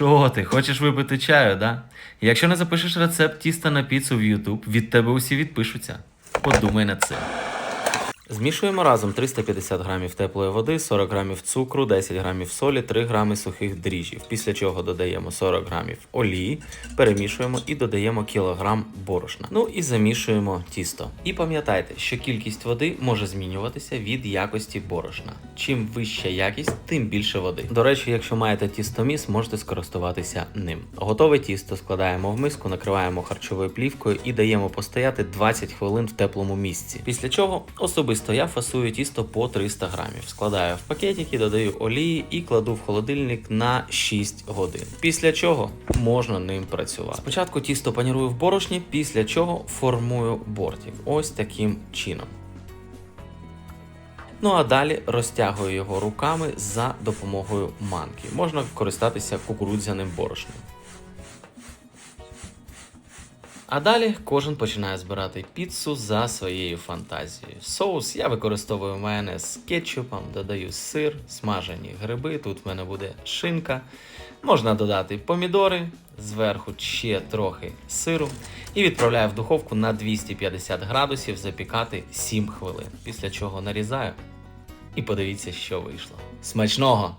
Що ти, хочеш випити чаю, да? Якщо не запишеш рецепт тіста на піцу в YouTube, від тебе усі відпишуться. Подумай над цим. Змішуємо разом 350 грамів теплої води, 40 грамів цукру, 10 грамів солі, 3 грами сухих дріжджів. Після чого додаємо 40 грамів олії, перемішуємо і додаємо кілограм борошна. Ну і замішуємо тісто. І пам'ятайте, що кількість води може змінюватися від якості борошна. Чим вища якість, тим більше води. До речі, якщо маєте тістоміс, можете скористуватися ним. Готове тісто складаємо в миску, накриваємо харчовою плівкою і даємо постояти 20 хвилин в теплому місці. Після чого особисто я фасую тісто по 300 грамів. Складаю в пакетики, додаю олії і кладу в холодильник на 6 годин. Після чого можна ним працювати. Спочатку тісто панірую в борошні, після чого формую бортик. Ось таким чином. Ну а далі розтягую його руками за допомогою манки. Можна користатися кукурудзяним борошном. А далі кожен починає збирати піцу за своєю фантазією. Соус я використовую майонез з кетчупом, додаю сир, смажені гриби. Тут в мене буде шинка. Можна додати помідори, зверху ще трохи сиру і відправляю в духовку на 250 градусів запікати 7 хвилин. Після чого нарізаю і подивіться, що вийшло. Смачного!